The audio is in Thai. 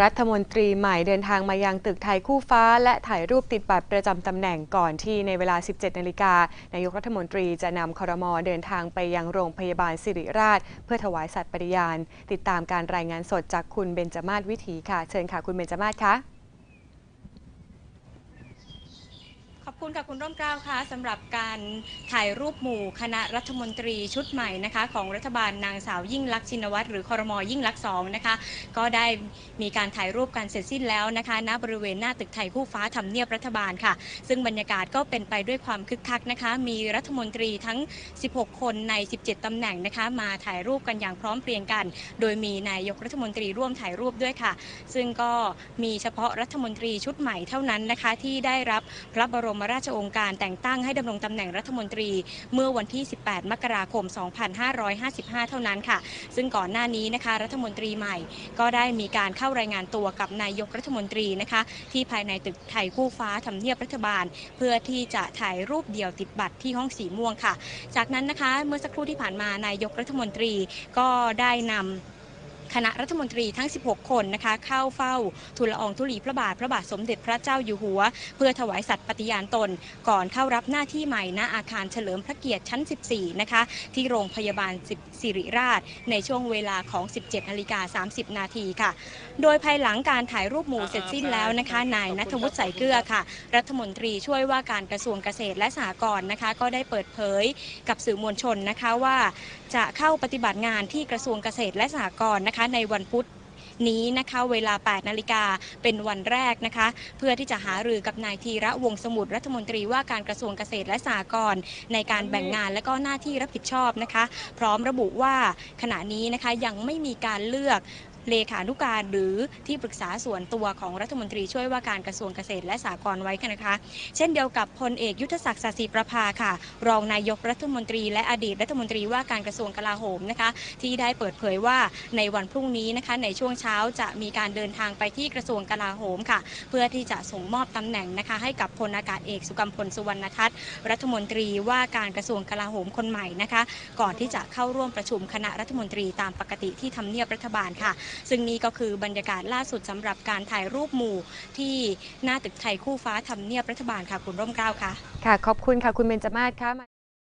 รัฐมนตรีใหม่เดินทางมายังตึกไทยคู่ฟ้า และถ่ายรูปติดบัตรประจำตำแหน่งก่อนที่ในเวลา 17 นาฬิกา นายกรัฐมนตรีจะนำครมเดินทางไปยังโรงพยาบาลสิริราช เพื่อถวายสัตย์ปฏิญาณ ติดตามการรายงานสดจากคุณเบญจมาศวิถีค่ะ เชิญค่ะ คุณเบญจมาศคะ ขอบ คุณค่ะคุณร่มเกล้าค่ะสำหรับการถ่ายรูปหมู่คณะรัฐมนตรีชุดใหม่นะคะของรัฐบาลนางสาวยิ่งลักษณ์ชินวัตรหรือคอรมอยิ่งลักษณ์สองนะคะก็ได้มีการถ่ายรูปกันเสร็จสิ้นแล้วนะคะณบริเวณหน้าตึกไทยคู่ฟ้าทำเนียบรัฐบาลค่ะ ซึ่งบรรยากาศก็เป็นไปด้วยความคึกคักนะคะ มีรัฐมนตรีทั้ง 16 คนใน 17ตำแหน่งนะคะ มาถ่ายรูปกันอย่างพร้อมเพรียงกัน โดยมีนายกรัฐมนตรีร่วมถ่ายรูปด้วยค่ะ ซึ่งก็มีเฉพาะรัฐมนตรีชุดใหม่เท่านั้นนะคะที่ได้รับพระบรมราชองค์การแต่งตั้งให้ดำรงตำแหน่งรัฐมนตรี เมื่อวันที่ 18 มกราคม 2555 เท่านั้นค่ะ ซึ่งก่อนหน้านี้นะคะรัฐมนตรีใหม่ ก็ได้มีการเข้ารายงานตัวกับนายกรัฐมนตรีนะคะ ที่ภายในตึกไทยคู่ฟ้าทำเนียบรัฐบาล เพื่อที่จะถ่ายรูปเดี่ยวติดบัตรที่ห้องสีม่วงค่ะ จากนั้นนะคะเมื่อสักครู่ที่ผ่านมานายกรัฐมนตรีก็ได้นำ คณะรัฐมนตรีทั้ง 16 คนนะคะเข้าเฝ้าทูลละอองธุลีพระบาทพระบาทสมเด็จพระเจ้าอยู่หัว เพื่อถวายสัตย์ปฏิญาณตน ก่อนเข้ารับหน้าที่ใหม่ณอาคารเฉลิมพระเกียรติชั้น 14 นะคะที่โรงพยาบาลสิริราช ในช่วงเวลาของ 17นาฬิกา 30 นาทีค่ะ โดยภายหลังการถ่ายรูปหมู่เสร็จสิ้นแล้วนะคะนายนัทวุฒิใส่เกลือค่ะ รัฐมนตรีช่วยว่าการกระทรวงเกษตรและสหกรณ์นะคะ ก็ได้เปิดเผยกับสื่อมวลชนนะคะว่า จะเข้าปฏิบัติงานที่กระทรวงเกษตรและสหกรณ์นะคะ ในวันพุธนี้นะคะเวลา 8 นาฬิกาเป็นวันแรกนะคะ เพื่อที่จะหารือกับนายธีระวงสมุทรรัฐมนตรีว่าการกระทรวงเกษตรและสหกรณ์ในการแบ่งงานและก็หน้าที่รับผิดชอบนะคะ พร้อมระบุว่าขณะนี้นะคะยังไม่มีการเลือก เลขานุการหรือที่ปรึกษาส่วนตัวของรัฐมนตรีช่วยว่าการกระทรวงเกษตรและสหกรณ์ไว้กันนะคะ เช่นเดียวกับพลเอกยุทธศักดิ์สศิประภาค่ะ รองนายกรัฐมนตรีและอดีตรัฐมนตรีว่าการกระทรวงกลาโหมนะคะ ที่ได้เปิดเผยว่าในวันพรุ่งนี้นะคะในช่วงเช้าจะมีการเดินทางไปที่กระทรวงกลาโหมค่ะ เพื่อที่จะส่งมอบตำแหน่งนะคะ ให้กับพลอากาศเอกสุกัมพลสุวรรณทัศน์รัฐมนตรีว่าการกระทรวงกลาโหมคนใหม่นะคะ ก่อนที่จะเข้าร่วมประชุมคณะรัฐมนตรีตามปกติที่ทำเนียบรัฐบาลค่ะซึ่งนี่ก็คือบรรยากาศล่าสุดสำหรับการถ่ายรูปหมู่ที่หน้าตึกไทยคู่ฟ้าทำเนียบรัฐบาลค่ะคุณร่มเกล้าค่ะค่ะขอบคุณค่ะคุณเบนจมาศค่ะ